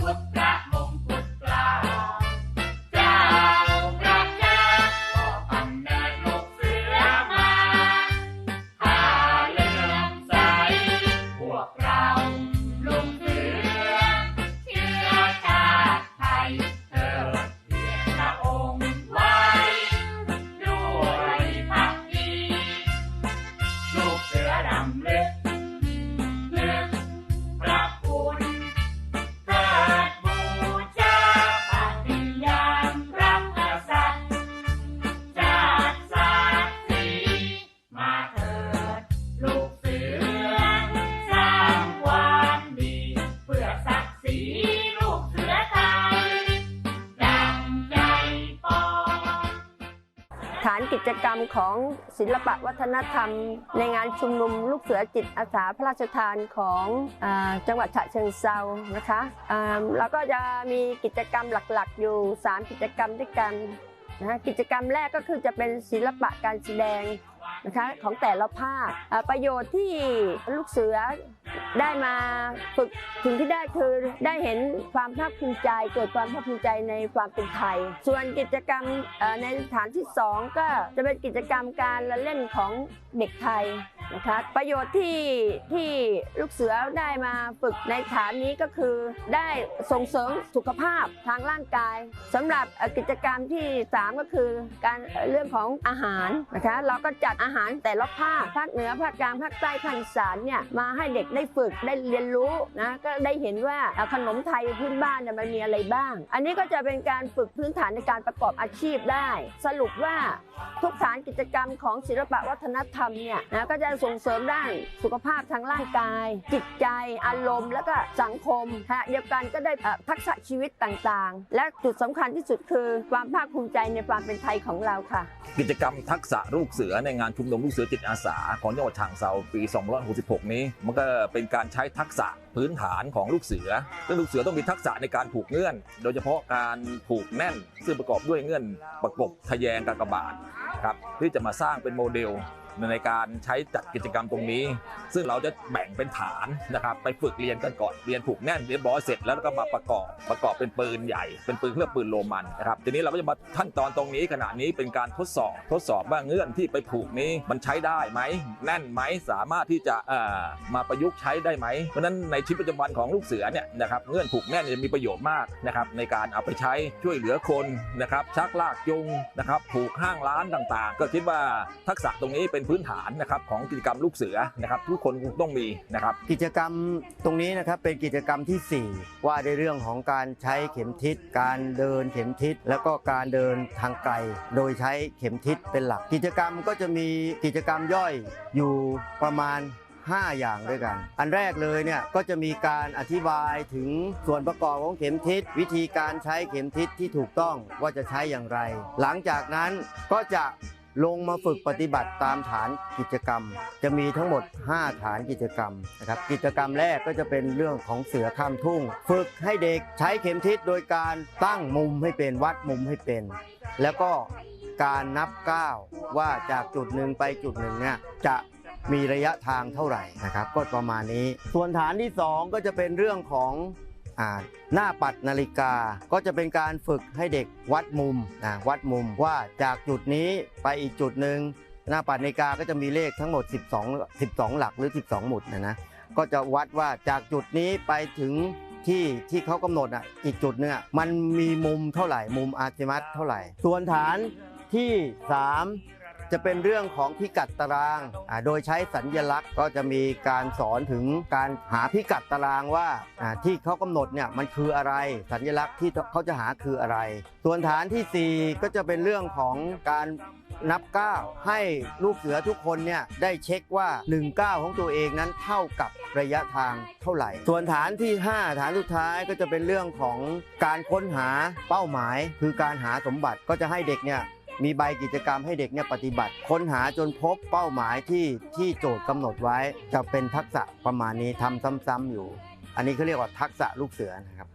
พุทะมุฎเกาเจ้ารัยาก็กำเนิดลูกเสือมาหาเรื่องใสพวกเราลุงเสือเชื้อชาติไทยเธอเพียงองไว้ ด้วยพักดีลูกเสือดำ ฐานกิจกรรมของศิลปะวัฒนธรรม ในงานชุมนุมลูกเสือจิตอาสาพระราชทานของอจังหวัดฉะเชิงเซานะคะอ่าก็จะมีกิจกรรมหลักๆ อยู่ 3 กิจกรรมด้วยกันนะกิจกรรมแรกก็คือจะเป็นศิลปะการแสดงนะคะของแต่ละภาคอ่าประโยชน์ที่ลูกเสือ ได้มาฝึกถึงที่ได้คือได้เห็นความภาคภูมิใจ เกิดความภาคภูมิใจในความเป็นไทย ส่วนกิจกรรมในฐานที่ 2 ก็จะเป็นกิจกรรมการละเล่นของเด็กไทย นะคะประโยชน์ที่ที่ลูกเสือได้มาฝึกในฐานนี้ก็คือได้ส่งเสริมสุขภาพทางร่างกายสำหรับกิจกรรมที่ 3 ก็คือ การเรื่องของอาหารนะคะเราก็จัดอาหารแต่ละภาคภาคเหนือภาคกลางภาคใต้ภาคอีสานเนี่ยมาให้เด็กได้ฝึกได้เรียนรู้นะก็ได้เห็นว่าขนมไทยพื้นบ้านเนี่ยมันมีอะไรบ้าง อันนี้ก็จะเป็นการฝึกพื้นฐานในการประกอบอาชีพได้ สรุปว่าทุกฐานกิจกรรมของศิลปะวัฒนธรรมเนี่ยนะก็จะส่งเสริมด้านสุขภาพทางร่างกาย จิตใจอารมณ์ แล้วก็สังคมขณะเดียวกันก็ได้ทักษะชีวิตต่างๆ และจุดสำคัญที่สุดคือความภาคภูมิใจในความเป็นไทยของเราค่ะ กิจกรรมทักษะลูกเสือในงานชุมนุมลูกเสือจิตอาสา ของจังหวัดฉะเชิงเซาปี2566 นี้ มันก็เป็นการใช้ทักษะพื้นฐานของลูกเสือ ซึ่งลูกเสือต้องมีทักษะในการผูกเงื่อน โดยเฉพาะการผูกแน่น ซึ่งประกอบด้วยเงื่อนประกบทะแยงกากบาทครับที่จะมาสร้างเป็นโมเดล ในการใช้จัดกิจกรรมตรงนี้ ซึ่งเราจะแบ่งเป็นฐานนะครับไปฝึกเรียนกันก่อนเรียนผูกแน่นเรียบร้อยเสร็จแล้วก็มาประกอบประกอบเป็นปืนใหญ่เป็นปืนเครื่องปืนโรมันนะครับทีนี้เราก็จะมาขั้นตอนตรงนี้ขณะนี้เป็นการทดสอบทดสอบว่าเงื่อนที่ไปผูกนี้มันใช้ได้ไหมแน่นไหมสามารถที่จะเอ่อมาประยุกต์ใช้ได้ไหมเพราะนั้นในชีวิตประจำวันของลูกเสือเนี่ยนะครับเงื่อนผูกแน่นจะมีประโยชน์มากนะครับในการเอาไปใช้ช่วยเหลือคนนะครับชักลากจูงนะครับผูกห้างร้านต่างๆ ก็คิดว่าทักษะตรงนี้เป็นพื้นฐานนะครับของกิจกรรมลูกเสือนะครับทุกคนคงต้องมีนะครับกิจกรรมตรงนี้นะครับเป็นกิจกรรมที่ 4 ว่าในเรื่องของการใช้เข็มทิศ การเดินเข็มทิศ แล้วก็การเดินทางไกล โดยใช้เข็มทิศเป็นหลัก กิจกรรมก็จะมีกิจกรรมย่อยอยู่ประมาณ5 อย่างด้วยกัน อันแรกเลยเนี่ยก็จะมีการอธิบายถึงส่วนประกอบของเข็มทิศ วิธีการใช้เข็มทิศที่ถูกต้องว่าจะใช้อย่างไร หลังจากนั้นก็จะ ลงมาฝึกปฏิบัติตามฐานกิจกรรม จะมีทั้งหมด 5 ฐานกิจกรรมนะครับกิจกรรมแรกก็จะเป็นเรื่องของเสือข้ามทุ่ง ฝึกให้เด็กใช้เข็มทิศโดยการตั้งมุมให้เป็นวัดมุมให้เป็น แล้วก็การนับก้าวว่าจากจุดหนึ่งไปจุดหนึ่งเนี่ยจะมีระยะทางเท่าไหร่นะครับ ก็ประมาณนี้ ส่วนฐานที่ 2 ก็จะเป็นเรื่องของ อ่าหน้าปัดนาฬิกาก็จะเป็นการฝึกให้เด็กวัดมุมนะวัดมุมว่าจากจุดนี้ไปอีกจุดหนึ่งหน้าปัดนาฬิกาก็จะมีเลขทั้งหมด 12 12 หลักหรือ 12 หมุดนะนะก็จะวัดว่าจากจุดนี้ไปถึงที่ที่เขากำหนดอะอีกจุดหนึงอะมันมีมุมเท่าไหร่มุมอาร์ติมัสเท่าไหร่ ส่วนฐานที่ 3 จะเป็นเรื่องของพิกัดตาราง โดยใช้สัญญลักษณ์ก็จะมีการสอนถึงการหาพิกัดตารางว่าที่เขากำหนดเนี่ยมันคืออะไร สัญลักษณ์ที่เขาจะหาคืออะไร ส่วนฐานทีสี่4 ก็จะเป็นเรื่องของการนับก้าวให้ลูกเสือทุกคนเนี่ยได้เช็คว่า1ก้าวของตัวเองนั้นเท่ากับระยะทางเท่าไหร่ ส่วนฐานที่ 5 ฐานสุดท้ายก็จะเป็นเรื่องของการค้นหาเป้าหมาย คือการหาสมบัติก็จะให้เด็กเนี่ย มีใบกิจกรรมให้เด็กเนี่ยปฏิบัติ ค้นหาจนพบเป้าหมายที่ที่โจทย์กำหนดไว้ จะเป็นทักษะประมาณนี้ทำซ้ำๆอยู่ อันนี้เขาเรียกว่าทักษะลูกเสือนะครับ